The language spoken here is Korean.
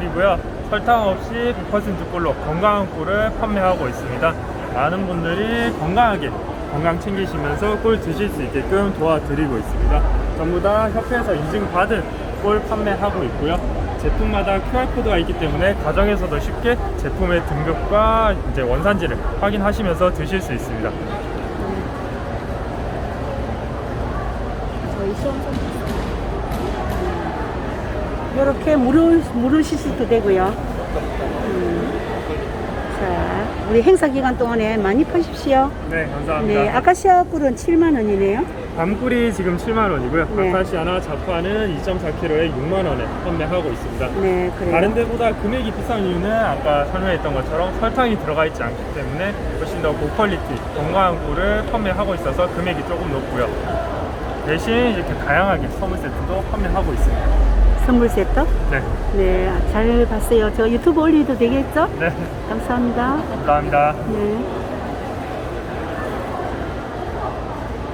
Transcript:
꿀이고요. 설탕 없이 100% 꿀로 건강한 꿀을 판매하고 있습니다. 많은 분들이 건강하게 건강 챙기시면서 꿀 드실 수 있게끔 도와드리고 있습니다. 전부 다 협회에서 인증받은 꿀 판매하고 있고요. 제품마다 QR코드가 있기 때문에 가정에서도 쉽게 제품의 등급과 이제 원산지를 확인하시면서 드실 수 있습니다. 저희 수험생 이렇게 물을 물을 씻어도 되고요. 음. 자, 우리 행사 기간 동안에 많이 파십시오. 네, 감사합니다. 네, 아카시아 꿀은 7만 원이네요. 밤꿀이 지금 7만 원이고요. 네. 아카시아나 자파는 2.4kg에 6만 원에 판매하고 있습니다. 네, 그래요. 다른 데보다 금액이 비싼 이유는 아까 설명했던 것처럼 설탕이 들어가 있지 않기 때문에 훨씬 더 고퀄리티, 건강한 꿀을 판매하고 있어서 금액이 조금 높고요. 대신 이렇게 다양하게 선물 세트도 판매하고 있습니다. 선물 세트? 네, 네, 잘 봤어요. 저 유튜브 올려도 되겠죠? 네, 감사합니다. 감사합니다. 네.